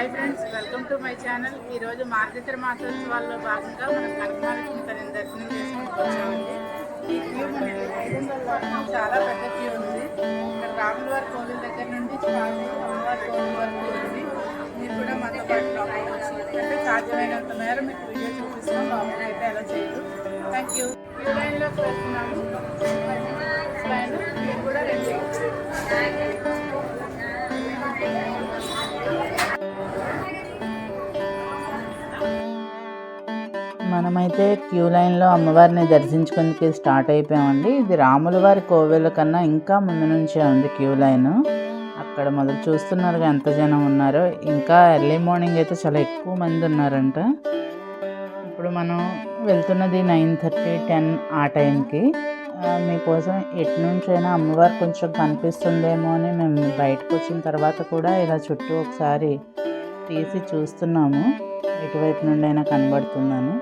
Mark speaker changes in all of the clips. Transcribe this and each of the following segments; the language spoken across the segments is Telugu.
Speaker 1: Hi friends welcome to my channel. ఈరోజు మార్గశిర మాసోత్సవాల్లో భాగంగా మనం కనకమాలక్ష్మి తల్లిని దర్శనం చేసుకుంటూ ఈ క్యూ మనకి చాలా పెద్ద క్యూ ఉంది. ఇక్కడ రాముల వారి కోవిల దగ్గర నుండి అమ్మవారి కోవిల వరకు ఉంది. మీరు కూడా మాతో పాటు లోపలికి వచ్చి సాధ్యమైనంత మేర మీకు వీడియో చూపిస్తాం లోపల అయితే ఎలా చేయదు థ్యాంక్ యూ క్యూ లైన్లోకి వెళ్తున్నాము. లైన్ మీరు కూడా రండి.
Speaker 2: మనమైతే క్యూ లైన్లో అమ్మవారిని దర్శించుకునేకి స్టార్ట్ అయిపోయామండి. ఇది రాముల వారి కోవెల కన్నా ఇంకా ముందు నుంచే ఉంది క్యూ లైన్. అక్కడ మొదలు చూస్తున్నారుగా ఎంత జనం ఉన్నారో. ఇంకా ఎర్లీ మార్నింగ్ అయితే చాలా ఎక్కువ మంది ఉన్నారంట. ఇప్పుడు మనం వెళ్తున్నది నైన్ థర్టీ టెన్ ఆ టైంకి. మీకోసం ఎటు నుంచైనా అమ్మవారు కొంచెం కనిపిస్తుందేమో అని మేము బయటకు వచ్చిన తర్వాత కూడా ఇలా చుట్టూ ఒకసారి తీసి చూస్తున్నాము. ఎటువైపు నుండి అయినా కనబడుతుందని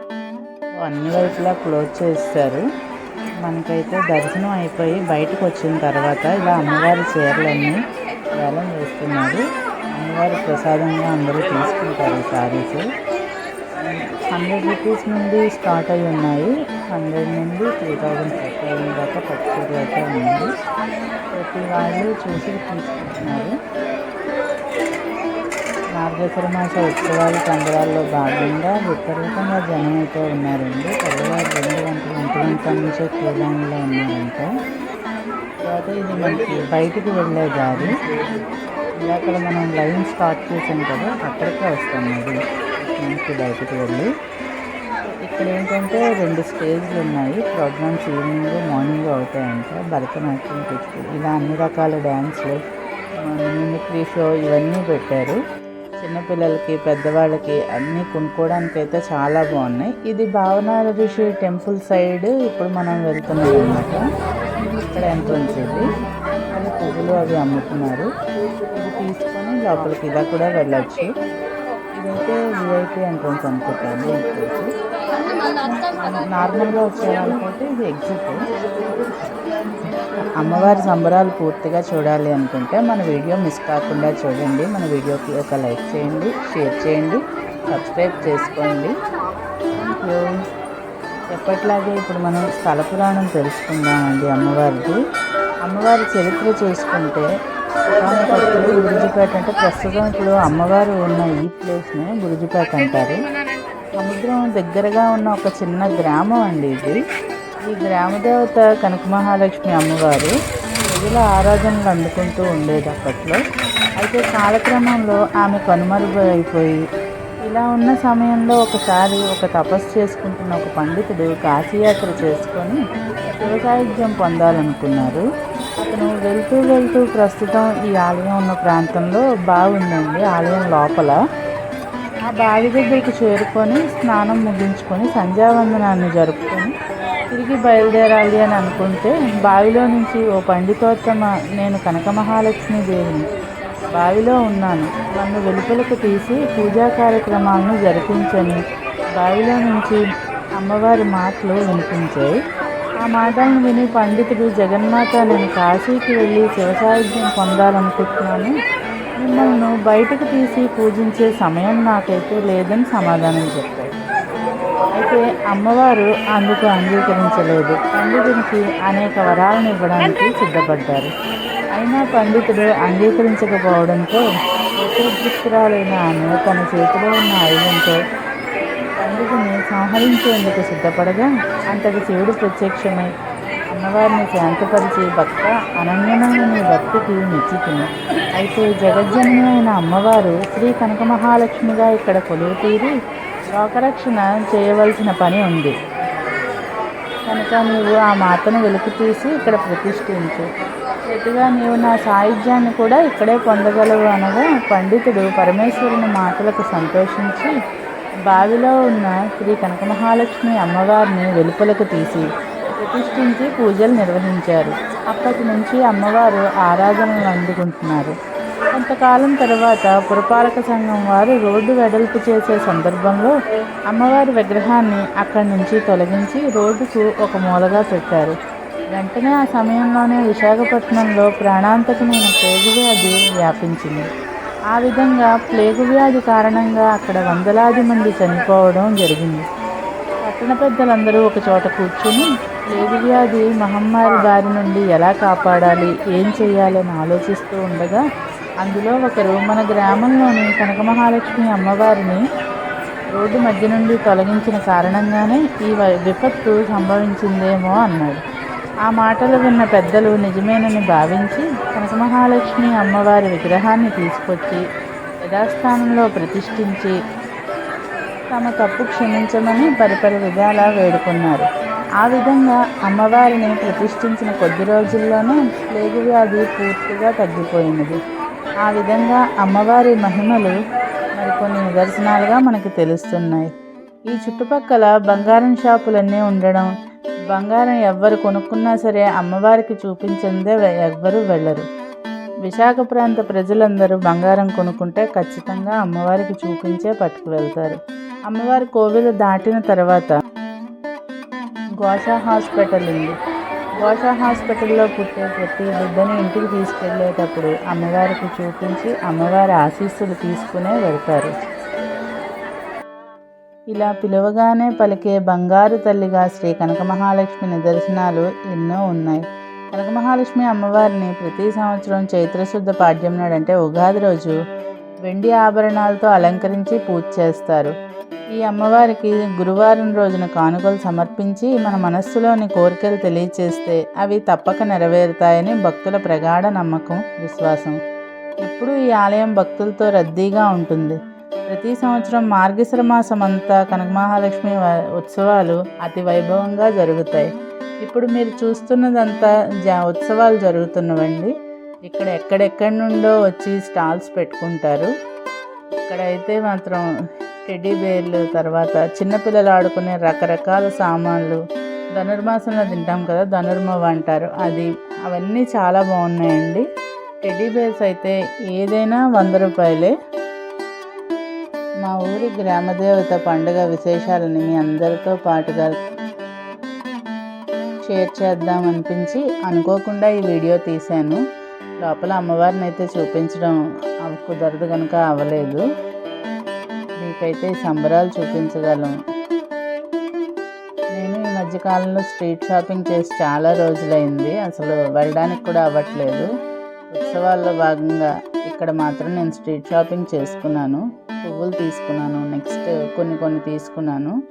Speaker 2: అన్ని వైపులా క్లోజ్ చేస్తారు. మనకైతే దర్శనం అయిపోయి బయటకు వచ్చిన తర్వాత ఇలా అమ్మవారి చీరలన్నీ వేలం వేస్తున్నారు. అమ్మవారి ప్రసాదంగా అందరూ తీసుకుంటారు శారీస్ సారీస్ హండ్రెడ్ రూపీస్ నుండి స్టార్ట్ అయి ఉన్నాయి. హండ్రెడ్ నుండి త్రీ థౌజండ్ ఫైవ్ థౌజండ్ దాకా పట్టుచీరలు అయితే ఉన్నాయి. ప్రతి వాళ్ళు చూసి తీసుకుంటున్నారు. మార్గశిర మాస ఉత్సవాల సంబరాల్లో భాగంగా విపరీతంగా జనం అయితే ఉన్నారండి. తెల్లవారు రెండు గంటల ఒంటి గంటల నుంచే క్యూ లైన్లో ఉన్నారంట. తర్వాత ఇది మనకి బయటికి వెళ్ళే దారి. అక్కడ మనం లైన్ స్టార్ట్ చేసాం కదా అక్కడికే వస్తాం అది. నుంచి బయటికి వెళ్ళి. ఇక్కడ ఏంటంటే రెండు స్టేజ్లు ఉన్నాయి. ప్రోగ్రామ్స్ ఈవినింగ్ మార్నింగ్ అవుతాయంట. భరతనాట్యం కూచిపూడి ఇలా అన్ని రకాల డ్యాన్స్లు మిమిక్రీ షో ఇవన్నీ పెట్టారు. చిన్నపిల్లలకి పెద్దవాళ్ళకి అన్నీ కొనుక్కోవడానికి అయితే చాలా బాగున్నాయి. ఇది భావన ఋషి టెంపుల్ సైడ్ ఇప్పుడు మనం వెళ్తున్నాం అనమాట ఇక్కడ ఎంట్రన్స్ ఇది. పువ్వులు అవి అమ్ముతున్నారు. ఇది తీసుకొని లోపలికి ఇలా కూడా వెళ్ళొచ్చు. ఇదైతే విఐపీ ఎంట్రన్స్ అనుకుంటాను నార్మల్గా వచ్చే వాళ్ళకైతే ఇది ఎగ్జిట్ అమ్మవారి సంబరాలు పూర్తిగా చూడాలి అనుకుంటే మన వీడియో మిస్ కాకుండా చూడండి. మన వీడియోకి ఒక లైక్ చేయండి షేర్ చేయండి సబ్స్క్రైబ్ చేసుకోండి. ఎప్పట్లాగే ఇప్పుడు మనం స్థల పురాణం తెలుసుకుందామండి అమ్మవారిది. అమ్మవారి చరిత్ర చూసుకుంటే ఒకప్పుడు గురుజుపేట అంటే ప్రస్తుతం ఇప్పుడు అమ్మవారు ఉన్న ఈ ప్లేస్ని గురుజుపేట అంటారు. సముద్రం దగ్గరగా ఉన్న ఒక చిన్న గ్రామం అండి ఇది. ఈ గ్రామదేవత కనక మహాలక్ష్మి అమ్మవారు ప్రజల ఆరాధనలు అందుకుంటూ ఉండేది అప్పట్లో. అయితే కాలక్రమంలో ఆమె కనుమరుగైపోయి ఇలా ఉన్న సమయంలో ఒకసారి ఒక తపస్సు చేసుకుంటున్న ఒక పండితుడు కాశీయాత్ర చేసుకొని శివసాయుధ్యం పొందాలనుకున్నారు. అతను వెళ్తూ వెళ్తూ ప్రస్తుతం ఈ ఆలయం ఉన్న ప్రాంతంలో బాగుందండి ఆలయం లోపల. ఆ బావి దగ్గరికి చేరుకొని స్నానం ముగించుకొని సంధ్యావందనాన్ని జరుపుకొని తిరిగి బయలుదేరాలి అని అనుకుంటే బావిలో నుంచి ఓ పండితోత్తమ నేను కనక మహాలక్ష్మి దేవిని బావిలో ఉన్నాను. నన్ను వెలుపలకు తీసి పూజా కార్యక్రమాలను జరిపించని బావిలో నుంచి అమ్మవారి మాటలు వినిపించాయి. ఆ మాటలను విని పండితుడు జగన్మాత నేను కాశీకి వెళ్ళి శివసాయుధ్యం పొందాలనుకుంటున్నాను. మిమ్మల్ని బయటకు తీసి పూజించే సమయం నాకైతే లేదని సమాధానం చెప్పాడు. అయితే అమ్మవారు అందుకు అంగీకరించలేదు. పండితునికి అనేక వరాలను ఇవ్వడానికి సిద్ధపడ్డారు. అయినా పండితుడు అంగీకరించకపోవడంతో చతుర్దృష్టురాలైన ఆమె తన చేతిలో ఉన్న ఆయుధంతో పండితుని సంహరించేందుకు సిద్ధపడగా అంతటి శివుడు ప్రత్యక్షమై అమ్మవారిని శాంతపరిచి భక్త అనన్యమైన నీ భక్తికి మెచ్చుతుంది అయితే జగజ్జనని అయిన అమ్మవారు శ్రీ కనక మహాలక్ష్మిగా ఇక్కడ కొలువు తీరి లోకరక్షణ చేయవలసిన పని ఉంది. కనుక నీవు ఆ మాతను వెలుకు తీసి ఇక్కడ ప్రతిష్ఠించు. ప్రతిగా నీవు నా సాయుధ్యాన్ని కూడా ఇక్కడే పొందగలవు అనగా పండితుడు పరమేశ్వరుని మాటలకు సంతోషించి బావిలో ఉన్న శ్రీ కనక మహాలక్ష్మి అమ్మవారిని వెలుపలకు తీసి ప్రతిష్ఠించి పూజలు నిర్వహించారు. అప్పటి నుంచి అమ్మవారు ఆరాధనలు అందుకుంటున్నారు. కొంతకాలం తర్వాత పురపాలక సంఘం వారు రోడ్డు వెడల్పు చేసే సందర్భంలో అమ్మవారి విగ్రహాన్ని అక్కడి నుంచి తొలగించి రోడ్డుకు ఒక మూలగా పెట్టారు. వెంటనే ఆ సమయంలోనే విశాఖపట్నంలో ప్రాణాంతకమైన ప్లేగు వ్యాధి వ్యాపించింది. ఆ విధంగా ప్లేగు వ్యాధి కారణంగా అక్కడ వందలాది మంది చనిపోవడం జరిగింది. పట్టణ పెద్దలందరూ ఒక చోట కూర్చుని ప్లేగు వ్యాధి మహమ్మారి బారి నుండి ఎలా కాపాడాలి ఏం చేయాలని ఆలోచిస్తూ ఉండగా అందులో ఒకరు మన గ్రామంలోని కనక మహాలక్ష్మి అమ్మవారిని రోడ్డు మధ్య నుండి తొలగించిన కారణంగానే ఈ విపత్తు సంభవించిందేమో అన్నాడు. ఆ మాటలు విన్న పెద్దలు నిజమేనని భావించి కనక మహాలక్ష్మి అమ్మవారి విగ్రహాన్ని తీసుకొచ్చి యథాస్థానంలో ప్రతిష్ఠించి తమ తప్పు క్షమించమని పరిపరి విధాలా వేడుకున్నారు. ఆ విధంగా అమ్మవారిని ప్రతిష్ఠించిన కొద్ది రోజుల్లోనే ప్లేగు వ్యాధి పూర్తిగా తగ్గిపోయినది. ఆ విధంగా అమ్మవారి మహిమలు మరికొన్ని నిదర్శనాలుగా మనకు తెలుస్తున్నాయి. ఈ చుట్టుపక్కల బంగారం షాపులన్నీ ఉండడం బంగారం ఎవ్వరు కొనుక్కున్నా సరే అమ్మవారికి చూపించిందే ఎవ్వరూ వెళ్ళరు. విశాఖ ప్రాంత ప్రజలందరూ బంగారం కొనుక్కుంటే ఖచ్చితంగా అమ్మవారికి చూపించే పట్టుకు వెళ్తారు. అమ్మవారి కోవిలు దాటిన తర్వాత గోషా హాస్పిటల్ ఉంది. గోషా హాస్పిటల్లో పుట్టే ప్రతి బిడ్డని ఇంటికి తీసుకెళ్ళేటప్పుడు అమ్మవారికి చూపించి అమ్మవారి ఆశీస్సులు తీసుకునే వెళ్తారు. ఇలా పిలవగానే పలికే బంగారు తల్లిగా శ్రీ కనక మహాలక్ష్మి నిదర్శనాలు ఎన్నో ఉన్నాయి. కనక మహాలక్ష్మి అమ్మవారిని ప్రతి సంవత్సరం చైత్రశుద్ధ పాడ్యం నాడంటే అంటే ఉగాది రోజు వెండి ఆభరణాలతో అలంకరించి పూజ చేస్తారు. ఈ అమ్మవారికి గురువారం రోజున కానుకలు సమర్పించి మన మనస్సులోని కోరికలు తెలియచేస్తే అవి తప్పక నెరవేరుతాయని భక్తుల ప్రగాఢ నమ్మకం విశ్వాసం. ఎప్పుడూ ఈ ఆలయం భక్తులతో రద్దీగా ఉంటుంది. ప్రతి సంవత్సరం మార్గశిర మాసం అంతా కనక మహాలక్ష్మి ఉత్సవాలు అతి వైభవంగా జరుగుతాయి. ఇప్పుడు మీరు చూస్తున్నదంతా జా ఉత్సవాలు జరుగుతున్నవండి. ఇక్కడ ఎక్కడెక్కడి నుండో వచ్చి స్టాల్స్ పెట్టుకుంటారు. ఇక్కడైతే మాత్రం టెడ్డీ బేర్లు తర్వాత చిన్నపిల్లలు ఆడుకునే రకరకాల సామాన్లు. ధనుర్మాసంలో తింటాం కదా ధనుర్మవ అంటారు. అది అవన్నీ చాలా బాగున్నాయండి. టెడ్డీ బేర్స్ అయితే ఏదైనా వంద రూపాయలే. మా ఊరి గ్రామదేవత పండుగ విశేషాలని మీ అందరితో పాటుగా షేర్ చేద్దాం అనిపించి అనుకోకుండా ఈ వీడియో తీశాను. లోపల అమ్మవారిని అయితే చూపించడం కుదరదు కనుక అవ్వలేదు. మీకైతే సంబరాలు చూపించగలం. నేను ఈ మధ్యకాలంలో స్ట్రీట్ షాపింగ్ చేసి చాలా రోజులైంది. అసలు వెళ్ళడానికి కూడా అవ్వట్లేదు. ఉత్సవాల్లో భాగంగా ఇక్కడ మాత్రం నేను స్ట్రీట్ షాపింగ్ చేసుకున్నాను. పువ్వులు తీసుకున్నాను. నెక్స్ట్ కొన్ని కొన్ని తీసుకున్నాను.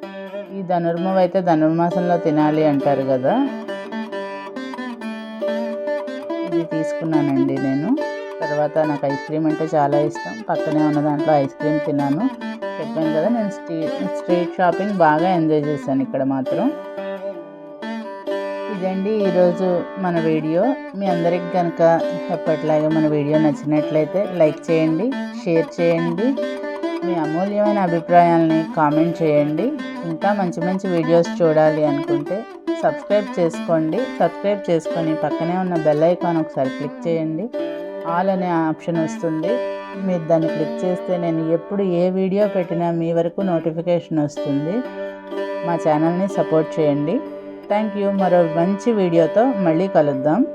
Speaker 2: ఈ ధనుర్మం అయితే ధనుర్మాసంలో తినాలి అంటారు కదా. ఇది తీసుకున్నానండి నేను. తర్వాత నాకు ఐస్ క్రీమ్ అంటే చాలా ఇష్టం. పక్కనే ఉన్న దాంట్లో ఐస్ క్రీమ్ తిన్నాను. చెప్పాను కదా. నేను స్ట్రీట్ స్ట్రీట్ షాపింగ్ బాగా ఎంజాయ్ చేశాను ఇక్కడ మాత్రం. ఇదండి ఈరోజు మన వీడియో. మీ అందరికి కనుక ఎప్పటిలాగే మన వీడియో నచ్చినట్లయితే లైక్ చేయండి షేర్ చేయండి మీ అమూల్యమైన అభిప్రాయాలని కామెంట్ చేయండి. ఇంకా మంచి మంచి వీడియోస్ చూడాలి అనుకుంటే సబ్స్క్రైబ్ చేసుకోండి. సబ్స్క్రైబ్ చేసుకొని పక్కనే ఉన్న బెల్ ఐకాన్ ఒకసారి క్లిక్ చేయండి. ఆల్ అనే ఆప్షన్ వస్తుంది. మీరు దాన్ని క్లిక్ చేస్తే నేను ఎప్పుడు ఏ వీడియో పెట్టినా మీ వరకు నోటిఫికేషన్ వస్తుంది. మా ఛానల్ని సపోర్ట్ చేయండి. Thank you. మరో మంచి వీడియోతో మళ్ళీ కలుద్దాం.